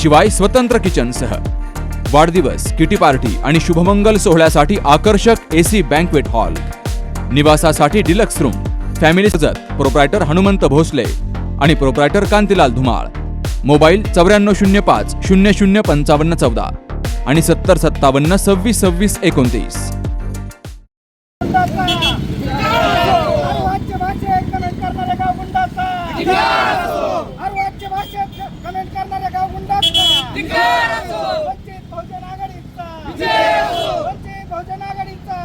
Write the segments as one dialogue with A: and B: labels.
A: शिवाय स्वतंत्र किचनसह. वाढदिवस किटी पार्टी आणि शुभमंगल सोहळ्यासाठी आकर्षक एसी बँकवेट हॉल. निवासासाठी डिलक्स रूम फॅमिली सजत प्रोप्रायटर हनुमंत भोसले आणि प्रोप्रायटर कांतीलाल धुमाळ. मोबाईल चौऱ्याण्णव शून्य पाच शून्य शून्य पंचावन्न चौदा आणि सत्तर सत्तावन्न सव्वीस सव्वीस एकोणतीस.
B: कमेंट करणाऱ्या गाव गुंडाचा वंचित बहुजन आघाडीचा. वंचित बहुजन आघाडीचा.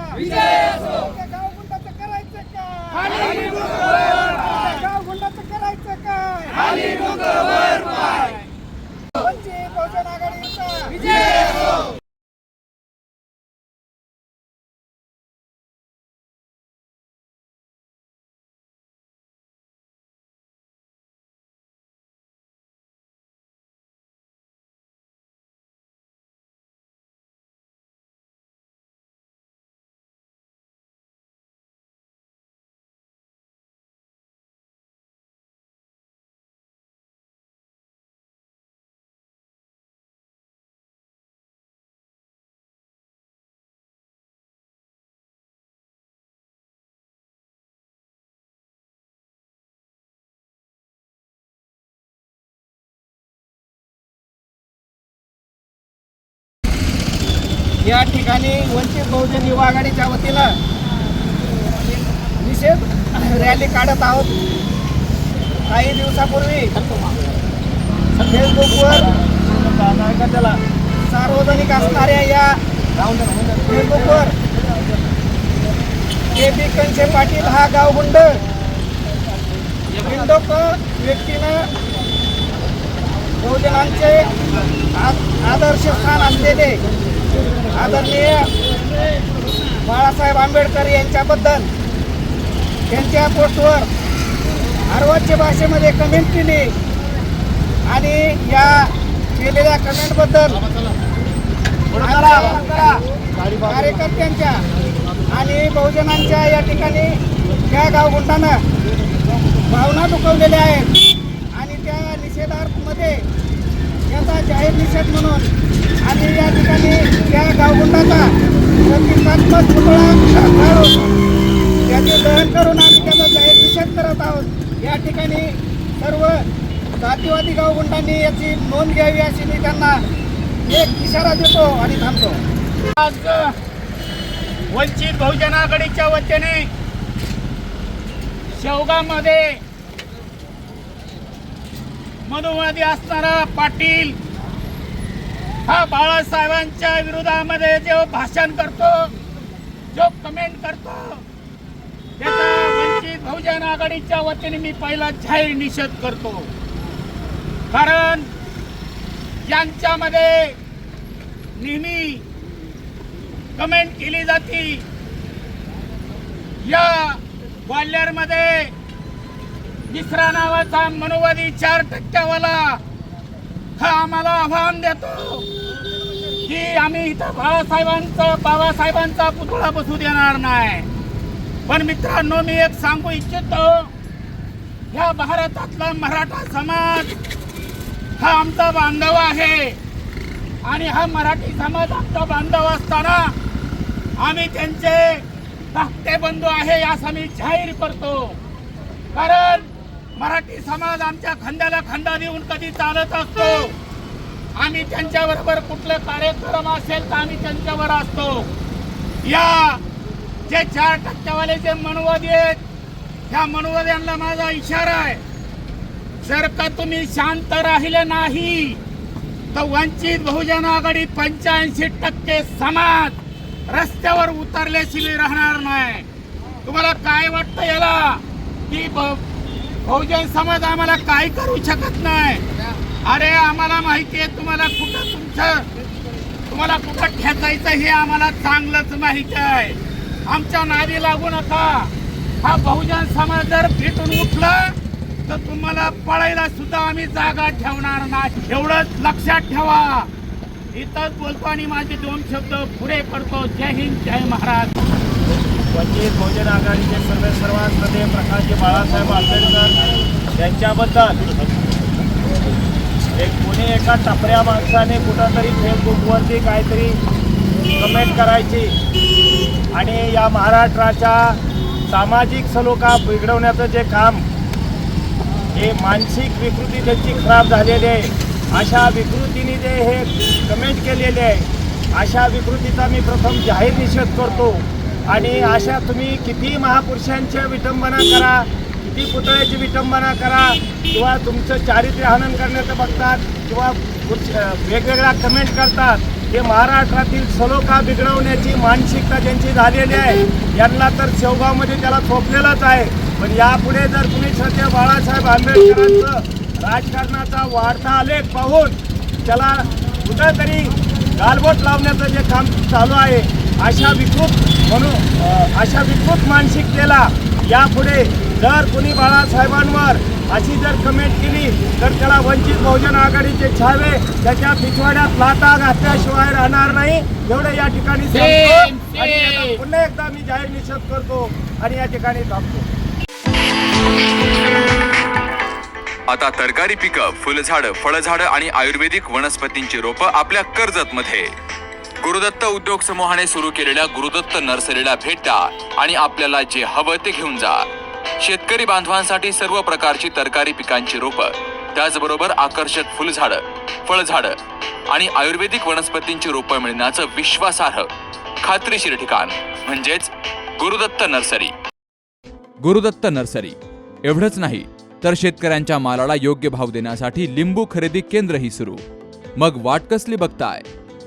B: या ठिकाणी वंचित बहुजन युवा आघाडीच्या वतीनं निषेध रॅली काढत आहोत. काही दिवसापूर्वी फेसबुकवर त्याला सार्वजनिक असणाऱ्या या फेसबुकवर के बी कंचे पाटील हा गावगुंड इंडोक व्यक्तीनं बहुजनांचे आदर्श स्थान असलेले आदरणीय बाळासाहेब आंबेडकर यांच्याबद्दल त्यांच्या पोस्टवर अर्वाच्य भाषेमध्ये कमेंट केली आणि या केलेल्या कमेंटबद्दल कार्यकर्त्यांच्या आणि बहुजनांच्या या ठिकाणी त्या गावगुंडानं भावना दुखवलेल्या आहेत. आणि त्या निषेधार्थमध्ये याचा जाहीर निषेध म्हणून आणि या ठिकाणी त्या गावगुंडाचा प्रतिकात्मक पुतळा काढून त्याचे दहन करून आम्ही त्याचा जाहीर निषेध करत आहोत. या ठिकाणी सर्व जातीवादी गावगुंडांनी याची नोंद घ्यावी अशी मी त्यांना एक इशारा देतो आणि थांबतो. आज वंचित बहुजन आघाडीच्या वतीने शेवगामध्ये मनुवादी असणारा पाटील हा बाळासाहेबांच्या विरोधामध्ये जो भाषण करतो जो कमेंट करतो त्याचा वंचित बहुजन आघाडीच्या वतीने मी पहिला जाहीर निषेध करतो. कारण यांच्यामध्ये नेहमी कमेंट केली जाते. या ग्वाल्हेरमध्ये मिश्रा नावाचा मनोवादी चार टक्क्यावाला हा आम्हाला आव्हान देतो. की आम्ही इथं बाळासाहेबांचा बाबासाहेबांचा पुतळा बसू देणार नाही. पण मित्रांनो मी एक सांगू इच्छितो. ह्या भारतातला मराठा समाज हा आमचा बांधव आहे. आणि हा मराठी समाज आमचा बांधव असताना आम्ही त्यांचे धाकटे बंधू आहे यास आम्ही जाहीर करतो. कारण मराठी समाज आमच्या खांद्याला खांदा देऊन कधी चालत असतो. आम्ही त्यांच्याबरोबर कुठले कार्यक्रम असेल तर आम्ही त्यांच्यावर असतो. या जे चार टक्क्यावाले जे मनोवादी आहेत ह्या मनोवाद्यांना माझा इशारा आहे. जर का तुम्ही शांत राहिले नाही तर वंचित बहुजन आघाडी पंच्याऐंशी टक्के समाज रस्त्यावर उतरल्याशिवाय राहणार नाही. तुम्हाला काय वाटतं याला? की बहुजन समाज आम्हाला काय करू शकत नाही. अरे आम्हाला माहिती आहे तुम्हाला कुठं तुमचं तुम्हाला कुठं ठेचायचं हे आम्हाला चांगलंच माहिती आहे. आमच्या नादी लागू नका. हा बहुजन समाज जर भेटून उठला तर तुम्हाला पळायला सुद्धा आम्ही जागा ठेवणार नाही. एवढंच लक्षात ठेवा. इथंच बोलतो आणि माझे दोन शब्द पुढे पडतो. जय हिंद जय महाराज.
C: वंचित बहुजन आघाडीचे सर्व सर्वांमध्ये प्रकाशजी बाळासाहेब आंबेडकर यांच्याबद्दल एक कोणी एका टपऱ्या माणसाने कुठंतरी फेसबुकवरती काहीतरी कमेंट करायची आणि या महाराष्ट्राच्या सामाजिक सलोखा बिघडवण्याचं जे काम हे मानसिक विकृती त्यांची खराब झालेली आहे. अशा विकृतीने जे हे कमेंट केलेले आहे अशा विकृतीचा मी प्रथम जाहीर निषेध करतो. आणि अशा तुम्ही किती महापुरुषांच्या विटंबना करा किती पुतळ्याची विटंबना करा किंवा तुमचं चारित्र्य हनन करण्याचं बघतात किंवा वेगवेगळ्या कमेंट करतात हे महाराष्ट्रातील सलोखा बिघडवण्याची मानसिकता ज्यांची झालेली आहे यांना तर शेवगावमध्ये त्याला थोपलेलाच आहे. पण यापुढे जर तुम्ही सध्या बाळासाहेब आंबेडकरांचं राजकारणाचा वाढता आलेख पाहून त्याला कुठंतरी गालबोट लावण्याचं जे काम चालू आहे अशा विकृत म्हणून अशा विकृत मानसिकतेला यापुढे जर कुणी बाळासाहेबांवर अशी जर कमेंट केली तर त्याला वंचित बहुजन आघाडीचे छावे त्याच्या पिछवाड्यात लाता घातल्याशिवाय राहणार नाही. एवढं या ठिकाणी पुन्हा एकदा मी जाहीर निषेध करतो आणि या ठिकाणी थांबतो.
A: आता तरकारी पिकं फुलझाडं फळझाडं आणि आयुर्वेदिक वनस्पतींची रोपं आपल्या कर्जत मध्ये गुरुदत्त उद्योग समूहाने सुरू केलेल्या गुरुदत्त नर्सरीला भेट द्या आणि आपल्याला जे हवं ते घेऊन जा. शेतकरी बांधवांसाठी सर्व प्रकारची तरकारी पिकांची रोपं त्याचबरोबर आकर्षक फुलझाडं फळझाडं आणि आयुर्वेदिक वनस्पतींची रोपं मिळण्याचं विश्वासार्ह खात्रीशीर ठिकाण म्हणजेच गुरुदत्त नर्सरी. गुरुदत्त नर्सरी. एवढंच नाही तर शेतकऱ्यांच्या मालाला योग्य भाव देण्यासाठी लिंबू खरेदी केंद्रही सुरू. मग वाट कसली बघताय?